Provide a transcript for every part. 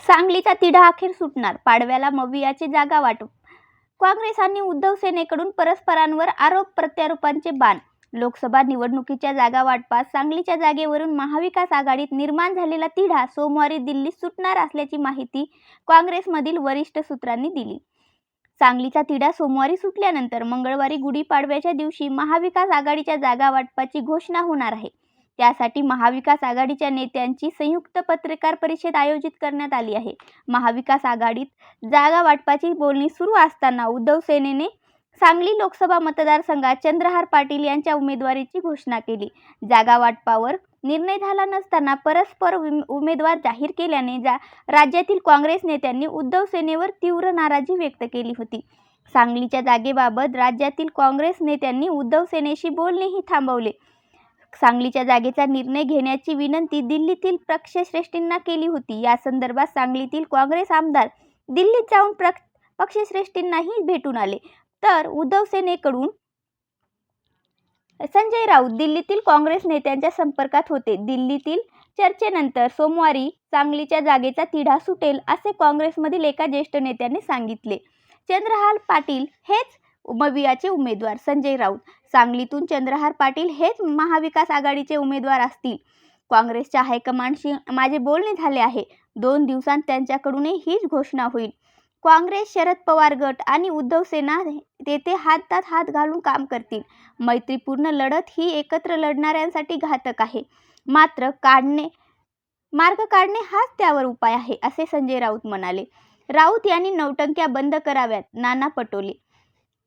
सांगलीचा तिढा अखेर सुटणार. पाडव्याला मवियाची जागा वाटप. काँग्रेस आणि उद्धव सेनेकडून परस्परांवर आरोप प्रत्यारोपांचे बाण. लोकसभा निवडणुकीच्या जागा वाटपास सांगलीच्या जागेवरून महाविकास आघाडीत निर्माण झालेला तिढा सोमवारी दिल्लीत सुटणार असल्याची माहिती काँग्रेसमधील वरिष्ठ सूत्रांनी दिली. सांगलीचा तिढा सोमवारी सुटल्यानंतर मंगळवारी गुढीपाडव्याच्या दिवशी महाविकास आघाडीच्या जागा वाटपाची घोषणा होणार आहे. त्यासाठी महाविकास आघाडीच्या नेत्यांची संयुक्त पत्रकार परिषद आयोजित करण्यात आली आहे. महाविकास आघाडीत जागा वाटपाची बोलणी सुरू असताना उद्धव सेनेने सांगली लोकसभा मतदारसंघात चंद्रहार पाटील यांच्या उमेदवारीची घोषणा केली. जागा वाटपावर निर्णय झाला नसताना परस्पर उम- उमेदवार जाहीर केल्याने जा राज्यातील काँग्रेस नेत्यांनी उद्धव सेनेवर तीव्र नाराजी व्यक्त केली होती. सांगलीच्या जागेबाबत राज्यातील काँग्रेस नेत्यांनी उद्धव सेनेशी बोलणेही थांबवले. सांगलीच्या जागेचा निर्णय घेण्याची विनंती दिल्लीतील पक्षश्रेष्ठींना केली होती. या संदर्भात सांगलीतील काँग्रेस आमदार दिल्लीत जाऊन प्र पक्षश्रेष्ठींनाही भेटून आले. तर उद्धव सेनेकडून संजय राऊत दिल्लीतील काँग्रेस नेत्यांच्या संपर्कात होते. दिल्लीतील चर्चेनंतर सोमवारी सांगलीच्या जागेचा तिढा सुटेल असे काँग्रेसमधील एका ज्येष्ठ नेत्याने सांगितले. चंद्रहाल पाटील हेच मवियाचे उमेदवार संजय राऊत. सांगलीतून चंद्रहार पाटील हेच महाविकास आघाडीचे उमेदवार असतील. काँग्रेसच्या हायकमांडशी माझे बोलणे झाले आहे. दोन दिवसांत त्यांच्याकडूनही हीच घोषणा होईल. काँग्रेस शरद पवार गट आणि उद्धव सेना तेथे हातात हात घालून काम करतील. मैत्रीपूर्ण लढत ही एकत्र लढणाऱ्यांसाठी घातक आहे. मात्र काढणे मार्ग काढणे हाच त्यावर उपाय आहे असे संजय राऊत म्हणाले. राऊत यांनी नौटंक्या बंद कराव्यात नाना पटोले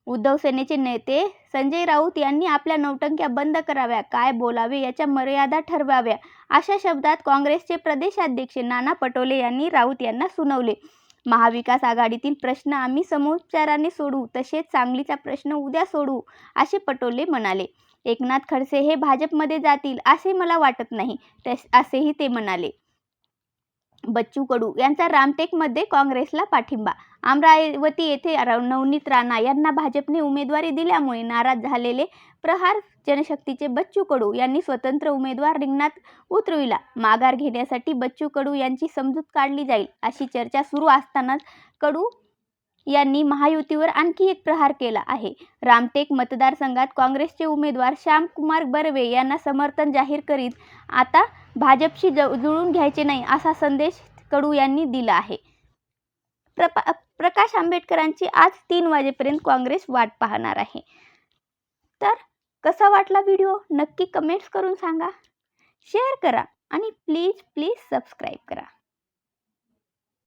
उद्धव सेनेचे नेते संजय राऊत यांनी आपल्या नौटंक्या बंद कराव्या काय बोलावे याच्या मर्यादा ठरवाव्या अशा शब्दात काँग्रेसचे प्रदेशाध्यक्ष नाना पटोले यांनी राऊत यांना सुनावले. महाविकास आघाडीतील प्रश्न आम्ही समोपचाराने सोडू तसेच सांगलीचा प्रश्न उद्या सोडू असे पटोले म्हणाले. एकनाथ खडसे हे भाजपमध्ये जातील असे मला वाटत नाही तस असेही ते म्हणाले. बच्चू कडू यांचा रामटेकमध्ये काँग्रेसला पाठिंबा. अमरावती येथे नवनीत राणा यांना भाजपने उमेदवारी दिल्यामुळे नाराज झालेले प्रहार जनशक्तीचे बच्चू कडू यांनी स्वतंत्र उमेदवार रिंगणात उतरविला. माघार घेण्यासाठी बच्चू कडू यांची समजूत काढली जाईल अशी चर्चा सुरू असतानाच कडू यांनी महायुतीवर आणखी एक प्रहार केला आहे. रामटेक मतदारसंघात काँग्रेसचे उमेदवार श्यामकुमार बर्वे यांना समर्थन जाहीर करीत आता भाजपशी ज जुळून घ्यायचे नाही असा संदेश कडू यांनी दिला आहे. प्रपा प्रकाश आंबेडकरांची आज तीन वाजेपर्यंत काँग्रेस वाट पाहणार आहे. तर कसा वाटला व्हिडिओ? नक्की कमेंट्स करून सांगा. शेअर करा आणि प्लीज प्लीज सबस्क्राईब करा.